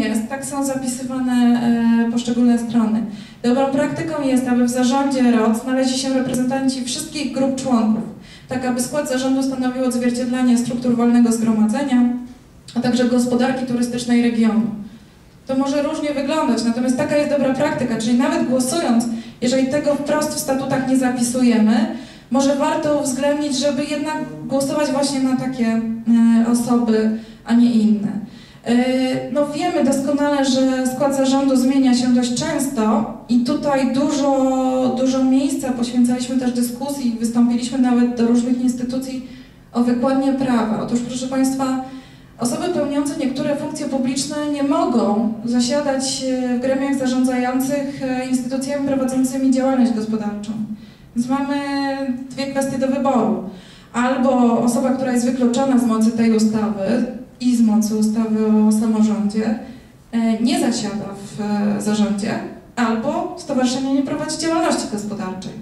jest, tak są zapisywane e, poszczególne strony. Dobrą praktyką jest, aby w zarządzie ROC znaleźli się reprezentanci wszystkich grup członków, tak aby skład zarządu stanowił odzwierciedlenie struktur wolnego zgromadzenia, a także gospodarki turystycznej regionu. To może różnie wyglądać, natomiast taka jest dobra praktyka, czyli nawet głosując, jeżeli tego wprost w statutach nie zapisujemy, może warto uwzględnić, żeby jednak głosować właśnie na takie e, osoby, a nie inne. E, no wiemy doskonale, że skład zarządu zmienia się dość często i tutaj dużo, dużo miejsca poświęcaliśmy też dyskusji, wystąpiliśmy nawet do różnych instytucji o wykładnię prawa. Otóż proszę Państwa, osoby pełniące niektóre funkcje publiczne nie mogą zasiadać w gremiach zarządzających e, instytucjami prowadzącymi działalność gospodarczą. Więc mamy dwie kwestie do wyboru. Albo osoba, która jest wykluczona z mocy tej ustawy i z mocy ustawy o samorządzie, e, nie zasiada w e, zarządzie, albo stowarzyszenie nie prowadzi działalności gospodarczej.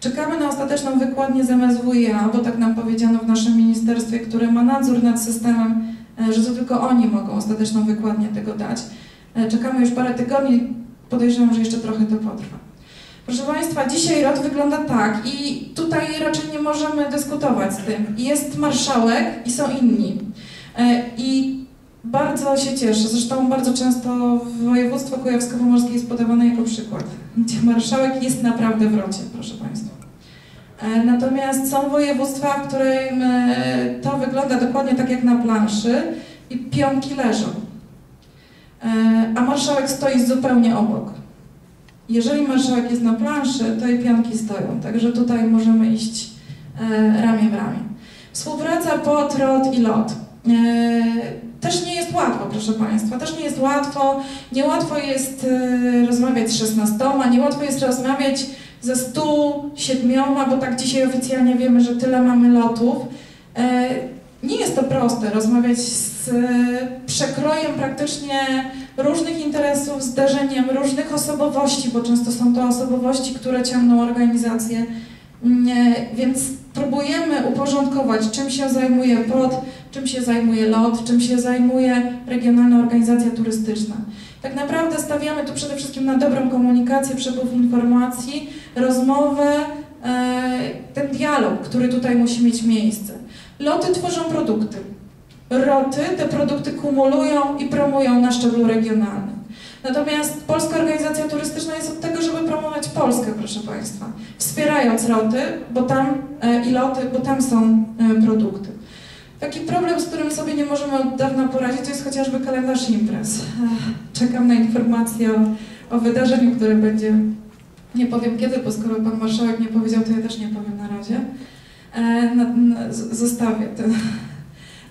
Czekamy na ostateczną wykładnię z MSWiA, bo tak nam powiedziano w naszym ministerstwie, które ma nadzór nad systemem, e, że to tylko oni mogą ostateczną wykładnię tego dać. Czekamy już parę tygodni, podejrzewam, że jeszcze trochę to potrwa. Proszę Państwa, dzisiaj ROT wygląda tak i tutaj raczej nie możemy dyskutować z tym. Jest marszałek i są inni. E, I bardzo się cieszę, zresztą bardzo często województwo kujawsko-pomorskie jest podawane jako przykład, gdzie marszałek jest naprawdę w rocie, proszę Państwa. E, natomiast są województwa, w którym e, to wygląda dokładnie tak jak na planszy i pionki leżą. A marszałek stoi zupełnie obok. Jeżeli marszałek jest na planszy, to i pianki stoją, także tutaj możemy iść ramię w ramię. Współpraca pod ROT i LOT. E, też nie jest łatwo, proszę Państwa, też nie jest łatwo. Niełatwo jest e, rozmawiać z 16, niełatwo jest rozmawiać ze 107, bo tak dzisiaj oficjalnie wiemy, że tyle mamy lotów. E, nie jest to proste rozmawiać z przekrojem praktycznie różnych interesów, zdarzeniem różnych osobowości, bo często są to osobowości, które ciągną organizację, mm, więc próbujemy uporządkować, czym się zajmuje POT, czym się zajmuje LOT, czym się zajmuje Regionalna Organizacja Turystyczna. Tak naprawdę stawiamy tu przede wszystkim na dobrą komunikację, przepływ informacji, rozmowę, e, ten dialog, który tutaj musi mieć miejsce. Loty tworzą produkty. Roty te produkty kumulują i promują na szczeblu regionalnym. Natomiast Polska Organizacja Turystyczna jest od tego, żeby promować Polskę, proszę Państwa, wspierając roty bo tam, e, i loty, bo tam są e, produkty. Taki problem, z którym sobie nie możemy od dawna poradzić, to jest chociażby kalendarz imprez. Czekam na informację o, o wydarzeniu, które będzie, nie powiem kiedy, bo skoro Pan Marszałek nie powiedział, to ja też nie powiem na razie. E, na, na, zostawię tę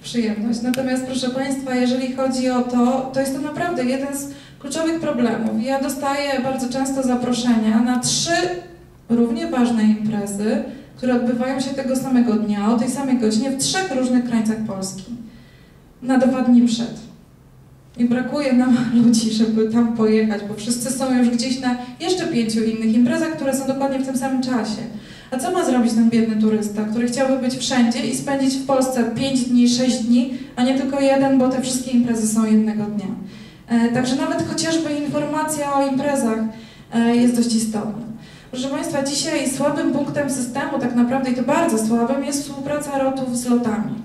przyjemność. Natomiast proszę Państwa, jeżeli chodzi o to, to jest to naprawdę jeden z kluczowych problemów. Ja dostaję bardzo często zaproszenia na trzy równie ważne imprezy, które odbywają się tego samego dnia, o tej samej godzinie, w trzech różnych krańcach Polski. Na dwa dni przed. I brakuje nam ludzi, żeby tam pojechać, bo wszyscy są już gdzieś na jeszcze pięciu innych imprezach, które są dokładnie w tym samym czasie. A co ma zrobić ten biedny turysta, który chciałby być wszędzie i spędzić w Polsce 5 dni, 6 dni, a nie tylko jeden, bo te wszystkie imprezy są jednego dnia. E, także nawet chociażby informacja o imprezach e, jest dość istotna. Proszę Państwa, dzisiaj słabym punktem systemu, tak naprawdę i to bardzo słabym, jest współpraca rotów z lotami.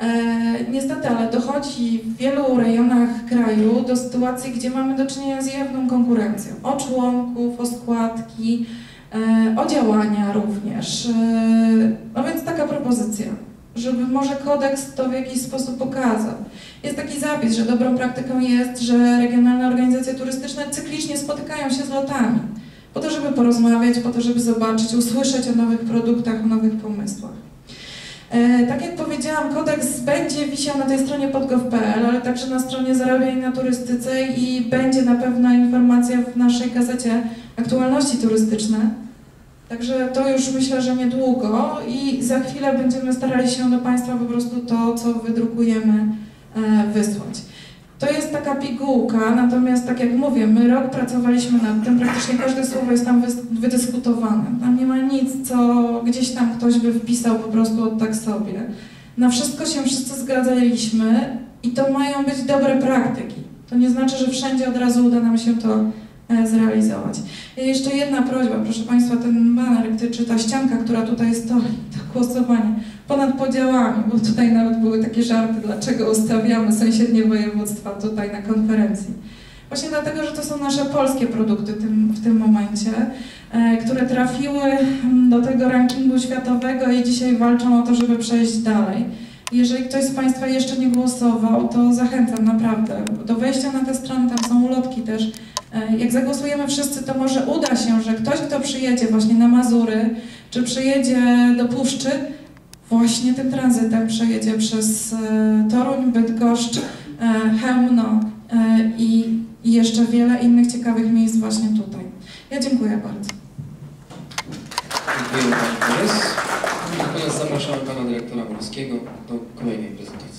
E, niestety, ale dochodzi w wielu rejonach kraju do sytuacji, gdzie mamy do czynienia z jawną konkurencją o członków, o składki, E, o działania również. E, no więc taka propozycja, żeby może kodeks to w jakiś sposób pokazał. Jest taki zapis, że dobrą praktyką jest, że regionalne organizacje turystyczne cyklicznie spotykają się z lotami, po to, żeby porozmawiać, po to, żeby zobaczyć, usłyszeć o nowych produktach, o nowych pomysłach. E, tak jak powiedziałam, kodeks będzie wisiał na tej stronie podgov.pl, ale także na stronie Zarabiaj na turystyce i będzie na pewno informacja w naszej gazecie Aktualności Turystyczne. Także to już myślę, że niedługo i za chwilę będziemy starali się do Państwa po prostu to, co wydrukujemy, e, wysłać. To jest taka pigułka, natomiast tak jak mówię, my rok pracowaliśmy nad tym, praktycznie każde słowo jest tam wydyskutowane. Tam nie ma nic, co gdzieś tam ktoś by wpisał po prostu od tak sobie. Na wszystko się wszyscy zgadzaliśmy i to mają być dobre praktyki. To nie znaczy, że wszędzie od razu uda nam się to zrealizować. I jeszcze jedna prośba, proszę Państwa, ten baner, czy ta ścianka, która tutaj stoi, to głosowanie ponad podziałami, bo tutaj nawet były takie żarty, dlaczego ustawiamy sąsiednie województwa tutaj na konferencji. Właśnie dlatego, że to są nasze polskie produkty tym, w tym momencie, e, które trafiły mm, do tego rankingu światowego i dzisiaj walczą o to, żeby przejść dalej. Jeżeli ktoś z Państwa jeszcze nie głosował, to zachęcam naprawdę do wejścia na tę stronę, tam są ulotki też. E, Jak zagłosujemy wszyscy, to może uda się, że ktoś, kto przyjedzie właśnie na Mazury, czy przyjedzie do Puszczy, właśnie tym tranzytem przejedzie przez e, Toruń, Bydgoszcz, e, Chełmno i, jeszcze wiele innych ciekawych miejsc właśnie tutaj. Ja dziękuję bardzo. Dziękuję Pani. Natomiast zapraszamy Pana Dyrektora Wolskiego do kolejnej prezentacji.